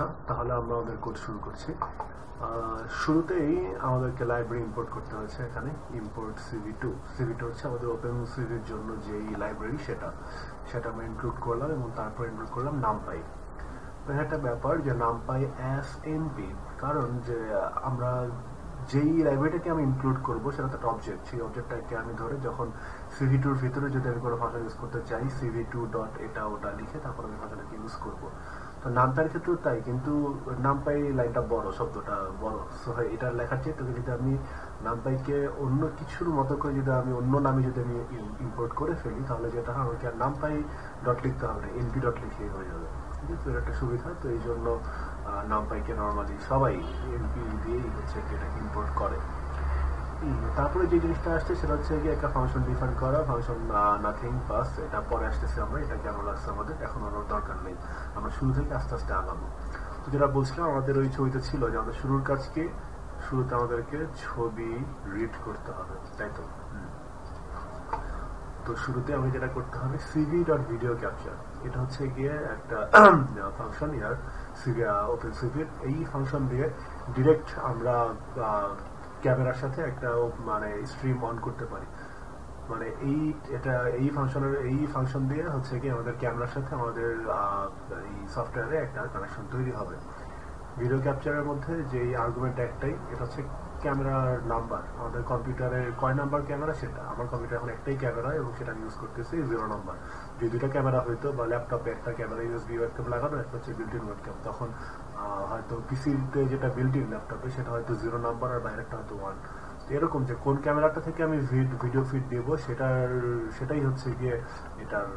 আচ্ছা তাহলে আমরা আমাদের কোড শুরু করছি। শুরুতেই আমাদেরকে লাইব্রেরি ইম্পোর্ট করতে হয়েছে এখানে import CV two CV two হচ্ছে আমাদের ওপেন সিভির জন্য যেই লাইব্রেরি সেটা। সেটা আমরা ইনক্লুড করলাম এবং তারপর ইনক্লুড করলাম নামপাই এটা একটা ব্যাপার যে নামপাই এস এন পি কারণ যে আমরা যেই লাইব্রেরিটাকে আমি ইনক্লুড করব, সেটা একটা অবজেক্ট সেই অবজেক্টটাকে আমি ধরে যখন সিভি টুর ভিতরে যদি আমি কোনো ভাষা ইউজ করতে চাই সিভি টু ডট এটা ওটা লিখে তারপর আমি ভাষাটাকে ইউজ করব। তো নামপাইয়ের ক্ষেত্রেও তাই, কিন্তু নামপাই লাইনটা বড়, শব্দটা বড়। সো এটা লেখার চেয়ে তোকে যদি আমি নামপাইকে অন্য কিছুর মতো করে যদি আমি অন্য নামে যদি আমি ইম্পোর্ট করে ফেলি, তাহলে যেটা হয়, আমাকে আর নামপাই ডট লিখতে হবে না এনপি ডট লিখলেই হয়ে যাবে। ঠিক আছে একটা সুবিধা, তো এই জন্য নামপাইকে নর্মালি সবাই এনপি দিয়েই হচ্ছে এটাকে ইম্পোর্ট করে। তারপরে যে জিনিসটা আসছে সেটা হচ্ছে গিয়ে একটা ফাংশন ডিফাইন করা ফাংশন নাথিং পাস এটা পরে আসতেছে আমরা, এটা কেন লাগছে আমাদের? এখন আর দরকার নেই। আমরা শুরু থেকে আস্তে আস্তে আগাবো। তো যেটা বলছিলাম, আমাদের ওই ছবিতে ছিল যে আমাদের শুরুর কাজ কি শুরুতে আমাদেরকে ছবি রিড করতে হবে, তাই তো? তো শুরুতে আমি যেটা করতে হবে সিভি ডট ভিডিও ক্যাপচার এটা হচ্ছে গিয়ে একটা ফাংশন ইয়ার সিভি ওপেন সিভির এই ফাংশন দিয়ে ডিরেক্ট আমরা ক্যামেরার সাথে একটা মানে স্ট্রিম অন করতে পারি। মানে এই এটা, এই ফাংশনের এই ফাংশন দিয়ে হচ্ছে কি আমাদের ক্যামেরার সাথে আমাদের এই সফটওয়্যারে একটা কানেকশন তৈরি হবে। ভিডিও ক্যাপচারের মধ্যে যে আর্গুমেন্ট একটাই, এটা হচ্ছে ক্যামেরার নাম্বার আমাদের কম্পিউটারের কয় নাম্বার ক্যামেরা? সেটা। আমার কম্পিউটার এখন একটাই ক্যামেরা এবং সেটা আমি ইউজ করতেছি জিরো নাম্বার যদি দুটা ক্যামেরা হইতো বা ল্যাপটপে একটা ক্যামেরা ইউএসবি ওয়েবক্যাম লাগানো, একটা হচ্ছে বিল্ট ইন ওয়েবক্যাম তখন হয়তো পিসিতে যেটা বিল্ট ইন ল্যাপটপে সেটা হয়তো জিরো নাম্বার আর বাইরেটা হয়তো ওয়ান এরকম যে কোন ক্যামেরাটা থেকে আমি ভিডিও ফিড দেব, সেটার, সেটাই হচ্ছে গিয়ে এটার,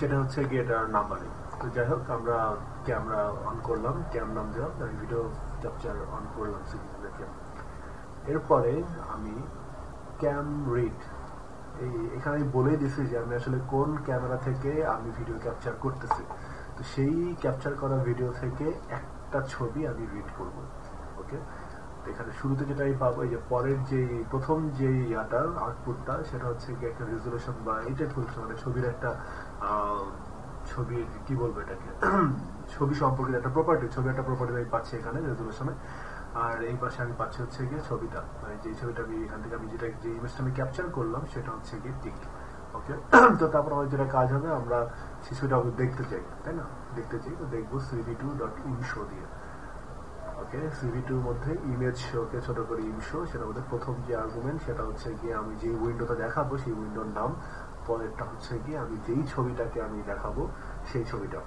সেটা হচ্ছে গিয়ে এটার নাম্বারিং তো যাই হোক, আমরা ক্যামেরা অন করলাম ক্যাম নাম দিলাম ভিডিও ক্যাপচার অন করলাম সিরিজ দেখে এরপরে আমি ক্যাম রিড এই, এখানে আমি বলেই দিছি যে আমি আসলে কোন ক্যামেরা থেকে আমি ভিডিও ক্যাপচার করতেছি। তো সেই ক্যাপচার করা ভিডিও থেকে একটা ছবি আমি রিড করব ওকে এখানে শুরুতে যেটা আমি পাবো, এই যে পরের যে, প্রথম যে ইয়াটা আউটপুটটা সেটা হচ্ছে কি একটা রেজুলেশন বা এইটা বলছে মানে ছবির একটা ছবির কি বলব এটাকে? ছবি সম্পর্কিত একটা প্রপার্টি ছবি একটা প্রপার্টি আমি পাচ্ছি এখানে রেজুলেশনে আর এই পাশে আমি পাচ্ছি হচ্ছে গিয়ে ছবিটা। মানে যে ছবিটা আমি এখান থেকে আমি যেটা যে ইমেজটা আমি ক্যাপচার করলাম, সেটা হচ্ছে গিয়ে টিক। ওকে তো তারপর আমাদের যেটা কাজ হবে, আমরা শিশুটা দেখতে চাই, তাই না? দেখতে চাই, তো দেখব সিভি টু ডট ইনশো দিয়ে। ওকে সিভি টুর মধ্যে ইমেজ শোকে ছোট করে ইনশো সেটা মধ্যে প্রথম যে আর্গুমেন্ট সেটা হচ্ছে গিয়ে আমি যে উইন্ডোটা দেখাবো, সেই উইন্ডোর নাম। পরেরটা হচ্ছে গিয়ে আমি যেই ছবিটাকে আমি দেখাবো, সেই ছবিটা।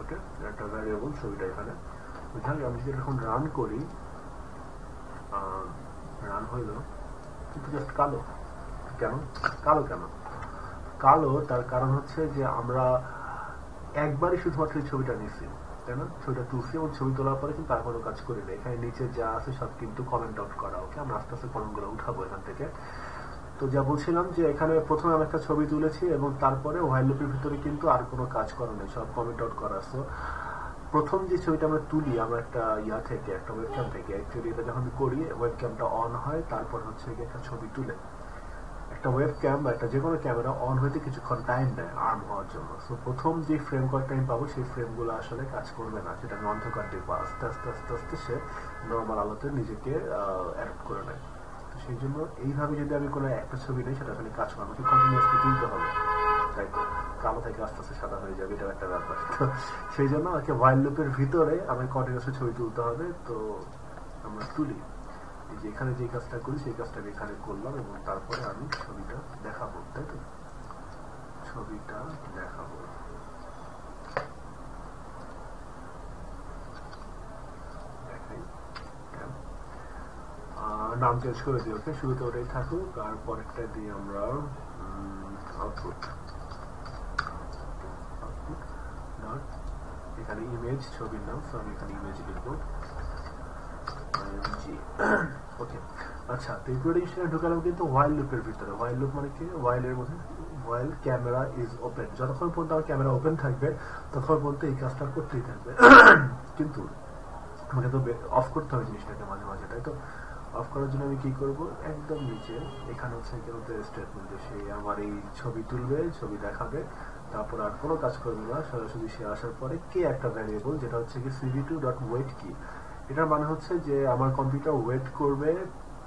ওকে একটা ভ্যারিয়েবল ছবিটা এখানে। আমি যদি এখন রান করি হইল। কিন্তু জাস্ট কালো। কেন? কালো কেন? কালো তার কারণ হচ্ছে যে আমরা একবারই শুধুমাত্র এই ছবিটা নিচ্ছি তাই না? ছবিটা তুলছি এবং ছবি তোলার পরে কিন্তু আর কোনো কাজ করি না এখানে নিচে যা আছে সব কিন্তু কমেন্ট আউট করা ওকে আমরা আস্তে আস্তে কমেন্টগুলো উঠাবো এখান থেকে। তো যা বলছিলাম যে এখানে প্রথমে আমি একটা ছবি তুলেছি এবং তারপরে ওয়াইল লুপের ভিতরে কিন্তু আর কোনো কাজ করা নেই, সব কমেন্ট আউট করা আছে। প্রথম যে ছবিটা আমরা তুলি, আমরা একটা ইয়া থেকে, একটা ওয়েবক্যাম থেকে অ্যাকচুয়ালি এটা যখন করি ওয়েবক্যামটা অন হয়, তারপর হচ্ছে গিয়ে একটা ছবি তুলে। একটা ওয়েব ক্যাম বা একটা যে কোনো ক্যামেরা অন হইতে কিছুক্ষণ টাইম নেয় আর্ম হওয়ার জন্য। সো প্রথম যে ফ্রেম কল টাইম পাবো, সেই ফ্রেমগুলো আসলে কাজ করবে না। সেটা আমি অন্ধকার দেখব আস্তে আস্তে আস্তে আস্তে সে নর্মাল আলোতে নিজেকে অ্যাডপ্ট করে নেয়। তো সেই জন্য এইভাবে যদি আমি কোনো একটা ছবি নেই, সেটা আসলে কাজ করব কন্টিনিউসলি থেকে আস্তে আস্তে সাদা হয়ে যাবে একটা ব্যাপার। তো সেই জন্য আমাকে ওয়াইল্ড লুপের ভিতরে ছবি তুলতে হবে, তো আমরা তুলি। যে কাজটা করি, সেই কাজটা এখানে করলাম এবং তারপরে আমি ছবিটা দেখাবো, তাই তো? ছবিটা দেখাবো। হ্যাঁ। নাম চেঞ্জ করে দিই ওকে শুরুতে ওটাই থাকুক, আর পরেরটা দিয়ে আমরা আউটপুট ডট এখানে ইমেজ ছবির নাম তো আমি এখানে ইমেজ লিখব ওকে আচ্ছা তো এগুলো সেটা ঢুকালাম কিন্তু ওয়াইল লুপের ভিতরে ওয়াইল লুপ মানে কি? ওয়াইল এর মধ্যে ওয়াইল ক্যামেরা ইজ ওপেন যতক্ষণ পর্যন্ত আমার ক্যামেরা ওপেন থাকবে, ততক্ষণ পর্যন্ত এই কাজটা করতেই থাকবে। কিন্তু, আমাকে তো অফ করতে হবে জিনিসটাকে মাঝে মাঝে, তাই তো? অফ করার জন্য আমি কি করব? একদম নিচে, এখানে হচ্ছে কেউ স্টেটমেন্ট সে আমার এই ছবি তুলবে, ছবি দেখাবে তারপর আর কোনো কাজ করবে না সরাসরি সে আসার পরে কে একটা ভ্যারিয়েবল যেটা হচ্ছে কি সিভি টু ডট ওয়েট কি এটার মানে হচ্ছে যে আমার কম্পিউটার ওয়েট করবে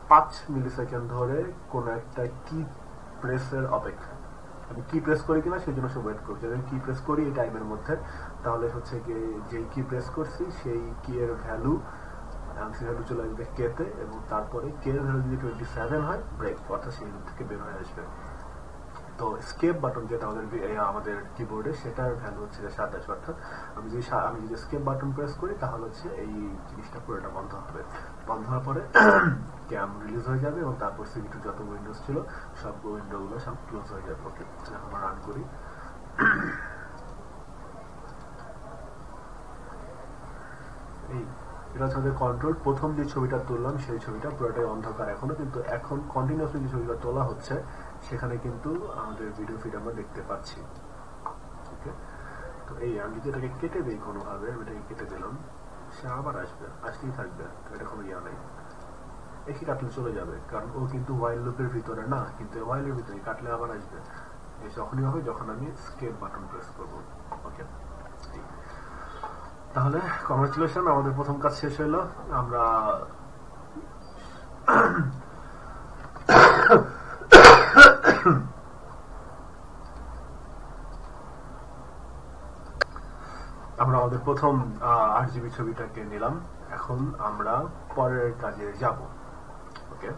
পাঁচ মিলি সেকেন্ড ধরে কোন একটা কি প্রেসের অপেক্ষা। আমি কি প্রেস করি কিনা সেই জন্য সে ওয়েট করবে যদি কি প্রেস করি এই টাইমের মধ্যে, তাহলে হচ্ছে কি যেই কি প্রেস করছি সেই কি এর ভ্যালু আনসি ভ্যালু চলে আসবে কে তে এবং তারপরে কে এর ভ্যালু যদি টোয়েন্টি সেভেন হয় ব্রেক অর্থাৎ সেই থেকে বের হয়ে আসবে। তো স্কেপ বাটন যেটা আমাদের আমাদের কিবোর্ডে সেটার ভ্যালু হচ্ছে যে সাতাশ, অর্থাৎ আমি যদি আমি যদি স্কেপ বাটন প্রেস করি, তাহলে হচ্ছে এই জিনিসটা পুরোটা বন্ধ হবে। বন্ধ হওয়ার পরে ক্যাম রিলিজ হয়ে যাবে এবং তারপর সিভিটু যত উইন্ডোজ ছিল সব উইন্ডো গুলো সব ক্লোজ হয়ে যাবে। ওকে আমরা রান করি। এই, এটা হচ্ছে কন্ট্রোল প্রথম যে ছবিটা তুললাম, সেই ছবিটা পুরোটাই অন্ধকার এখনও, কিন্তু এখন কন্টিনিউসলি যে ছবিটা তোলা হচ্ছে সেখানে কিন্তু আমাদের ভিডিও ফিড আমরা দেখতে পাচ্ছি। তো এই আমি যদি এটাকে কেটে দিই কোনোভাবে, আমি এটাকে কেটে দিলাম, সে আবার আসবে, আসতেই থাকবে এটা কোনো ইয়া নেই। একে কাটলে চলে যাবে, কারণ ও কিন্তু ওয়াইল লুপের ভিতরে না, কিন্তু ওয়াইলের ভিতরে কাটলে আবার আসবে। এই যখনই হবে, যখন আমি স্কেপ বাটন প্রেস করব। ওকে তাহলে কংগ্রেচুলেশন আমাদের প্রথম কাজ শেষ হলো। আমরা আমরা আমাদের প্রথম আট জিবি ছবিটাকে নিলাম। এখন আমরা পরের কাজে যাব। ওকে